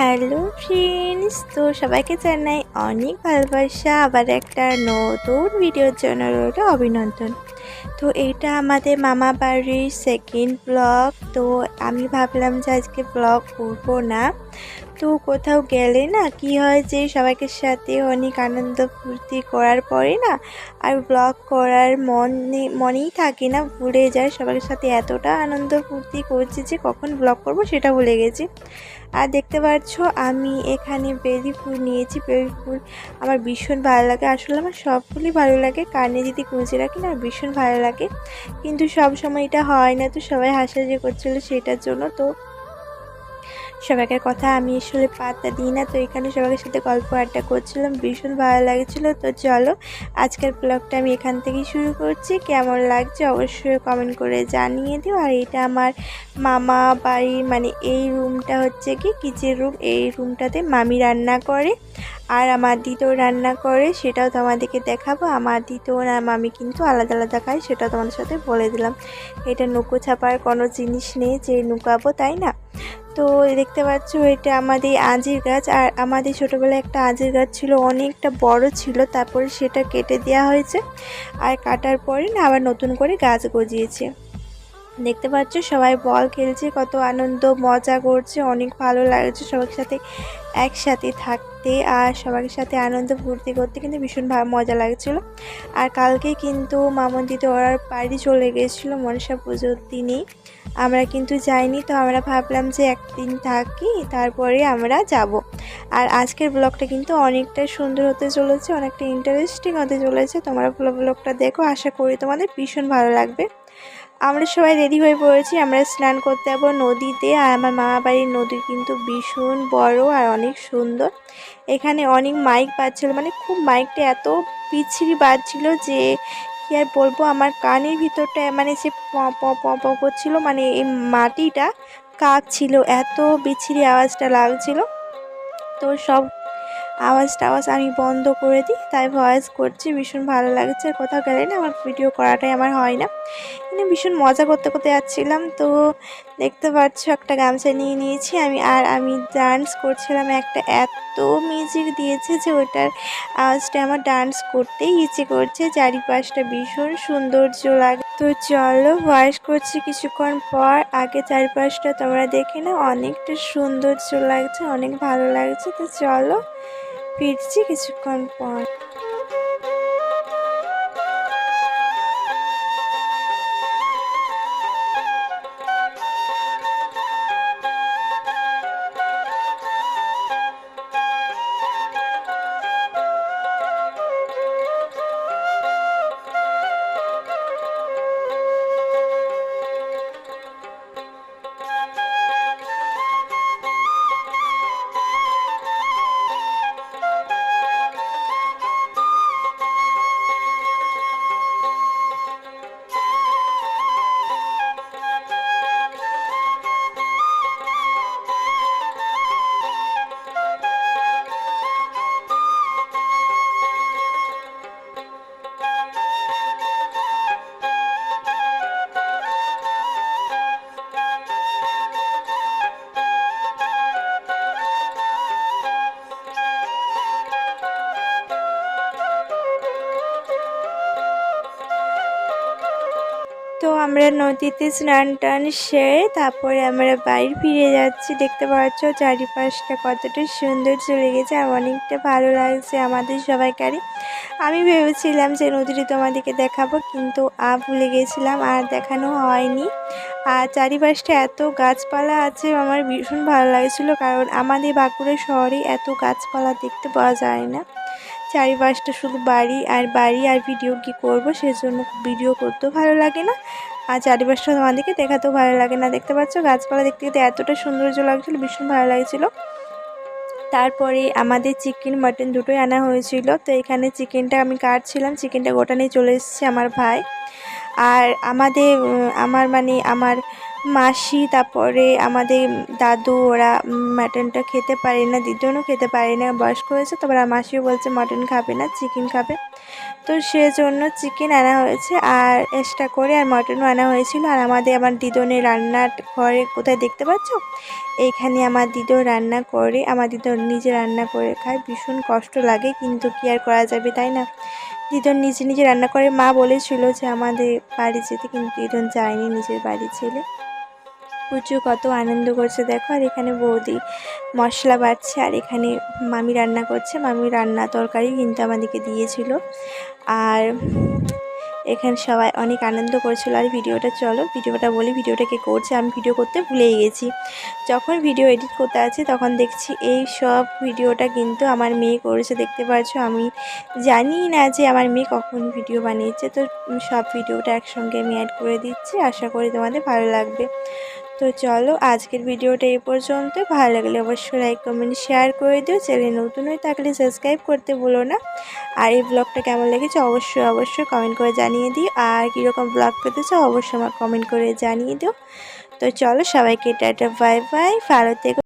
Hello friends, তো সবাইকে জানাই অনেক ভালোবাসা। আবার একটা নতুন ভিডিওর জন্য রইল অভিনন্দন। তো এটা আমাদের মামা বাড়ির সেকেন্ড ব্লগ তো আমি ভাবলাম যে আজকে ব্লগ করব না। তো কোথাও গেলে না, কি হয় যে সবাইকে সাথে অনেক আনন্দ ফুর্তি করার পরে না, আর ব্লগ করার মনে মনেই থাকে না, ভুলে যায়। সবার সাথে এতটা আনন্দ ফুর্তি করছি যে কখন ব্লগ করব সেটা ভুলে গেছি। আর দেখতে পাচ্ছ, আমি এখানে বেলি ফুল নিয়েছি। বেলি ফুল আমার ভীষণ ভালো লাগে। আসলে আমার সব ফুলই ভালো লাগে। কানে যদি গুঁজে রাখি না, ভীষণ ভালো লাগে। কিন্তু সব সময় এটা হয় না। তো সবাই হাসাহাসি করছিল সেটার জন্য। তো সবাইকে কথা আমি আসলে পাত্তা দিই না। তো এখানে সবাইয়ের সাথে গল্প আড্ডা করছিলাম, ভীষণ ভালো লাগছিল। তো চলো, আজকের ব্লগটা আমি এখান থেকেই শুরু করছি। কেমন লাগছে অবশ্যই কমেন্ট করে জানিয়ে দিও। আর এটা আমার মামা বাড়ির মানে এই রুমটা হচ্ছে কি কিচেন রুম এই রুমটাতে মামি রান্না করে। আর আমার দিতেও রান্না করে, সেটাও তোমাদেরকে দেখাবো। আমার দিতেও আর মামি কিন্তু আলাদা আলাদা খায় সেটাও তোমাদের সাথে বলে দিলাম। এটা নৌকো ছাপার কোনো জিনিস নেই যে নুকাবো, তাই না? তো দেখতে পাচ্ছ, এটা আমাদের আঁজির গাছ। আর আমাদের ছোটোবেলায় একটা আঁজির গাছ ছিল, অনেকটা বড় ছিল, তারপরে সেটা কেটে দেওয়া হয়েছে। আর কাটার পরে না আবার নতুন করে গাছ গজিয়েছে। দেখতে পাচ্ছ, সবাই বল খেলছে, কত আনন্দ, মজা করছে, অনেক ভালো লাগছে সবার সাথে একসাথে থাকতে আর সবার সাথে আনন্দ ফুর্তি করতে কিন্তু ভীষণ মজা লাগছিল। আর কালকে কিন্তু মামন্দিতে ওরার বাড়ি চলে গেছিল, মনসা পুজোর দিনেই আমরা কিন্তু যাইনি, তো আমরা ভাবলাম যে একদিন থাকি, তারপরে আমরা যাব। আর আজকের ব্লগটা কিন্তু অনেকটা সুন্দর হতে চলেছে, অনেকটা ইন্টারেস্টিং হতে চলেছে। তোমরা ব্লগটা দেখো, আশা করি তোমাদের ভীষণ ভালো লাগবে। আমরা সবাই রেডি হয়ে পড়েছি, আমরা স্নান করতে যাব নদীতে। আর আমার মামা বাড়ির নদী কিন্তু ভীষণ বড় আর অনেক সুন্দর। এখানে অনেক মাইক বাজছিল মানে খুব মাইকটা এত পিছিয়ে বাজছিল যে কি আর বলব, আমার কানের ভিতরটা মানে সে প প করছিল মানে এই মাটিটা কাঁপছিল, এত বিচ্ছিরি আওয়াজটা লাগছিল। তো সব আওয়াজ টাওয়াজ আমি বন্ধ করে দিই, তাই ভয়েস করছি, ভীষণ ভালো লাগছে। আর কোথাও গেলে না আমার ভিডিও করাটাই আমার হয় না। এখানে ভীষণ মজা করতে করতে যাচ্ছিলাম, তো দেখতে পাচ্ছ একটা গামছা নিয়ে নিয়েছি আমি, আর আমি ডান্স করছিলাম। একটা এত মিউজিক দিয়েছে যে ওটার আওয়াজটা আমার ডান্স করতেই ইচ্ছে করছে, চারিপাশটা ভীষণ সৌন্দর্য লাগে। তো চলো ভয়েস করছি কিছুক্ষণ পর, আগে চারিপাশটা তোমরা দেখে না অনেকটা সৌন্দর্য লাগছে, অনেক ভালো লাগছে। তো চলো ফিরছি কিছুক্ষণ পর। আমরা নদীতে স্নান টান সেরে তারপরে আমরা বাইরে ফিরে যাচ্ছি। দেখতে পাচ্ছ চারিপাশটা কতটা সুন্দর চলে গেছে আর অনেকটা ভালো লাগছে আমাদের সবাইকারই। আমি ভেবেছিলাম যে নদীটি তোমাদেরকে দেখাবো কিন্তু আ ভুলে গেছিলাম আর দেখানো হয়নি। আর চারিপাশটা এত গাছপালা আছে, আমার ভীষণ ভালো লাগছিল কারণ আমাদের বাঁকুড়া শহরে এত গাছপালা দেখতে পাওয়া যায় না। চারিপাশটা শুধু বাড়ি আর বাড়ি আর ভিডিও কি করব সেজন্য ভিডিও করতেও ভালো লাগে না। আর চারিপাশটা তোমাদেরকে দেখাতেও ভালো লাগে না। দেখতে পাচ্ছ গাছপালা দেখতে দেখতে এতটা সৌন্দর্য লাগছিল, ভীষণ ভালো লাগছিল। তারপরে আমাদের চিকেন, মাটন দুটোই আনা হয়েছিল। তো এখানে চিকেনটা আমি কাটছিলাম। চিকেনটা গোটা নিয়ে চলে এসেছে আমার ভাই। আর আমাদের আমার মানে আমার মাসি, তারপরে আমাদের দাদু, ওরা মাটনটা খেতে পারে না দিদনও খেতে পারে না, বয়স্ক হয়েছে তারপর মাসিও বলছে মাটন খাবে না চিকেন খাবে। তো সেজন্য চিকেন আনা হয়েছে, আর এক্সট্রা করে আর মটনও আনা হয়েছিল, আর আমাদের আমার দিদনের রান্নার ঘরে কোথায় দেখতে পাচ্ছ? এইখানে আমার দিদো রান্না করে, আমার দিদো নিজে রান্না করে খায়, ভীষণ কষ্ট লাগে, কিন্তু কি আর করা যাবে তাই না? দিদন নিজে নিজে রান্না করে, মা বলেছিল যে আমাদের বাড়ি যেতে, কিন্তু দিদন যায়নি নিজের বাড়ি ছেলে। পুজো কত আনন্দ করছে, দেখো। আর এখানে বৌদি মশলা বাড়ছে, আর এখানে মামি রান্না করছে। মামি রান্না তরকারি কিন্তু আমাদেরকে দিয়েছিল। আর এখানে সবাই অনেক আনন্দ করেছিল। আর ভিডিওটা চলো, ভিডিওটা বলি, ভিডিওটা কে করছে আমি ভিডিও করতে ভুলেই গেছি। যখন ভিডিও এডিট করতে আছে তখন দেখছি এই সব ভিডিওটা কিন্তু আমার মেয়ে করেছে, দেখতে পাচ্ছ আমি জানি না যে আমার মেয়ে কখন ভিডিও বানিয়েছে। তো সব ভিডিওটা একসঙ্গে আমি অ্যাড করে দিচ্ছি। আশা করি তোমাদের ভালো লাগবে। তো চলো, আজকের ভিডিওটা এই পর্যন্ত। ভালো লাগলে অবশ্যই লাইক কমেন্ট শেয়ার করে দিও। চ্যানেল নতুন হয়ে থাকলে সাবস্ক্রাইব করতে বলো না। আর এই ব্লগটা কেমন লেগেছে অবশ্যই অবশ্যই কমেন্ট করে জানিয়ে দিও। আর কীরকম ব্লগ পেতে চাও অবশ্যই আমার কমেন্ট করে জানিয়ে দিও। তো চলো, সবাইকে টাটা বাই বাই ভালো থেকে।